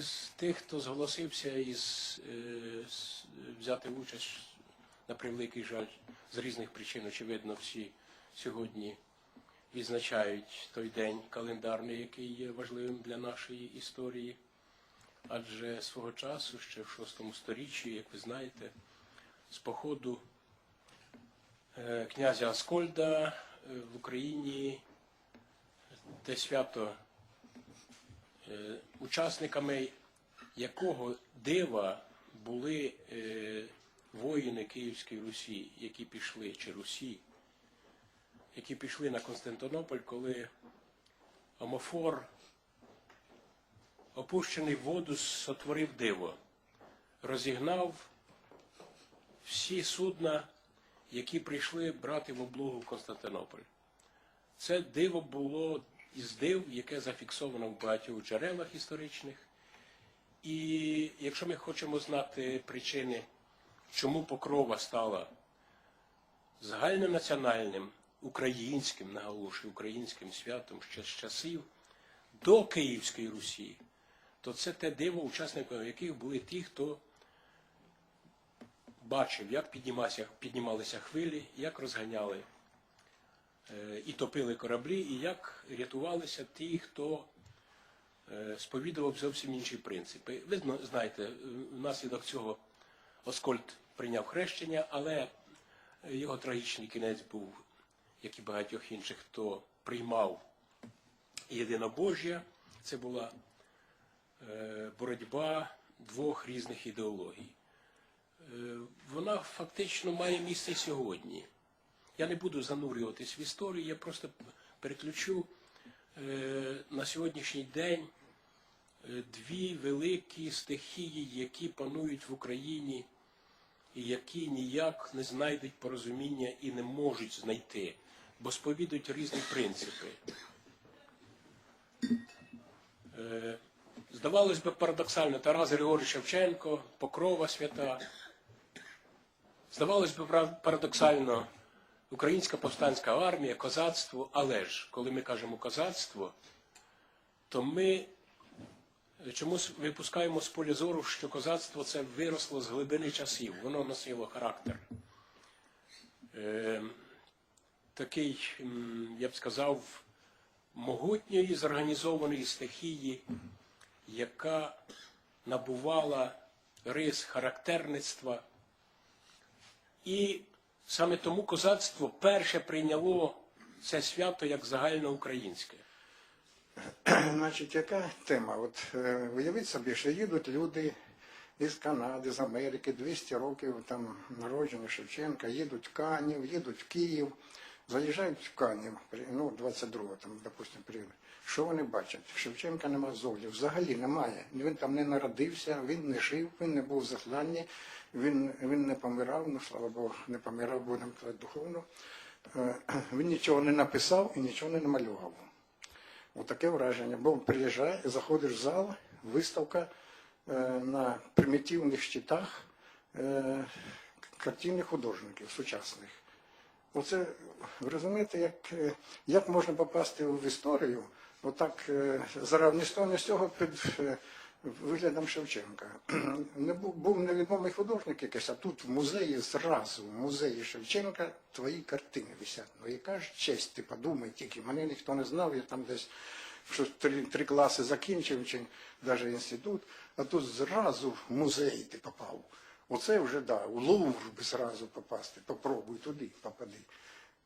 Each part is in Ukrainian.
із тих, хто зголосився із, е, с- взяти участь на превеликий жаль з різних причин, очевидно, всі сьогодні відзначають той день календарний, який є важливим для нашої історії. Адже свого часу, ще в шостому сторіччі, як ви знаєте, з походу е, князя Аскольда е, в Україні те свято е, учасниками якого дива були е, воїни Київської Русі, які пішли, чи Русі, які пішли на Константинополь, коли Омофор, опущений в воду, сотворив диво, розігнав всі судна, які прийшли брати в облогу Константинополь. Це диво було із див, яке зафіксовано в багатьох джерелах історичних. І якщо ми хочемо знати причини, чому покрова стала загальнонаціональним, українським, наголошую, українським святом ще з часів до Київської Русі, то це те диво, учасниками яких були ті, хто бачив, як піднімалися, хвилі, як розганяли е, і топили кораблі, і як рятувалися ті, хто сповідував зовсім інші принципи. Ви знаєте, е, внаслідок цього Оскольд прийняв хрещення, але його трагічний кінець був, як і багатьох інших, хто приймав єдинобожжя. Це була е, боротьба двох різних ідеологій. Е, Вона фактично має місце сьогодні. Я не буду занурюватись в історію, я просто переключу е, на сьогоднішній день е, дві великі стихії, які панують в Україні, і які ніяк не знайдуть порозуміння і не можуть знайти, бо сповідують різні принципи. Е, Здавалось би, парадоксально, Тарас Григорович Шевченко, Покрова свята. Здавалось би, парадоксально, Українська повстанська армія, козацтво, але ж, коли ми кажемо козацтво, то ми чомусь випускаємо з поля зору, що козацтво це виросло з глибини часів, воно носило характер. Е, такий, я б сказав, могутньої зорганізованої стихії, яка набувала рис характерництва. І саме тому козацтво перше прийняло це свято як загальноукраїнське. Значить, яка тема? От е, уявіть собі, що їдуть люди із Канади, з Америки, 200 років там народження Шевченка, їдуть в Канів, їдуть в Київ, заїжджають в Канів, ну, 22-го, там, допустимо, період. Що вони бачать? Шевченка нема зовні, взагалі немає. Він там не народився, він не жив, він не був в засланні, він, він не помирав, ну слава Богу, не помирав, будемо казати духовно. Е, Він нічого не написав і нічого не намалював. Отаке враження. Бо приїжджає, заходиш в зал, виставка е, на примітивних щитах е, картини художників сучасних. Оце, ви розумієте, як, як можна попасти в історію, отак е, зараз ні з того, ні з цього під е, виглядом Шевченка. Не був, був невідомий художник якийсь, а тут в музеї зразу, в музеї Шевченка твої картини висять. Ну яка ж честь, ти подумай тільки, мене ніхто не знав, я там десь що три, три класи закінчив, чи навіть інститут, а тут зразу в музей ти попав. Оце вже да, у Лувр би зразу попасти, попробуй туди, попади.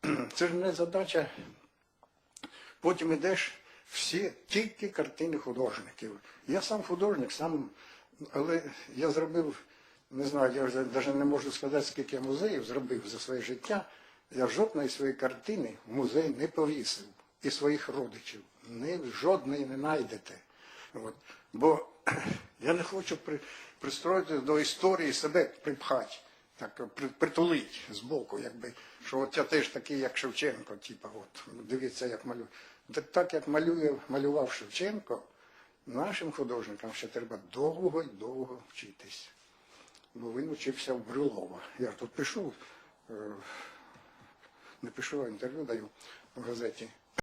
Це ж не задача. Потім ідеш всі тільки картини художників. Я сам художник, сам, але я зробив, не знаю, я вже навіть не можу сказати, скільки я музеїв зробив за своє життя. Я жодної своєї картини в музей не повісив і своїх родичів. Ні, жодної не знайдете. От. Бо я не хочу при, пристроїти до історії себе припхати, так при, притулити збоку, якби, що от я теж такий, як Шевченко, типу, от, дивіться, як малюю. Так, як малює, малював Шевченко, нашим художникам ще треба довго і довго вчитись. Бо він вчився в Брюлова. Я тут пишу, е, не пишу, а інтерв'ю даю в газеті.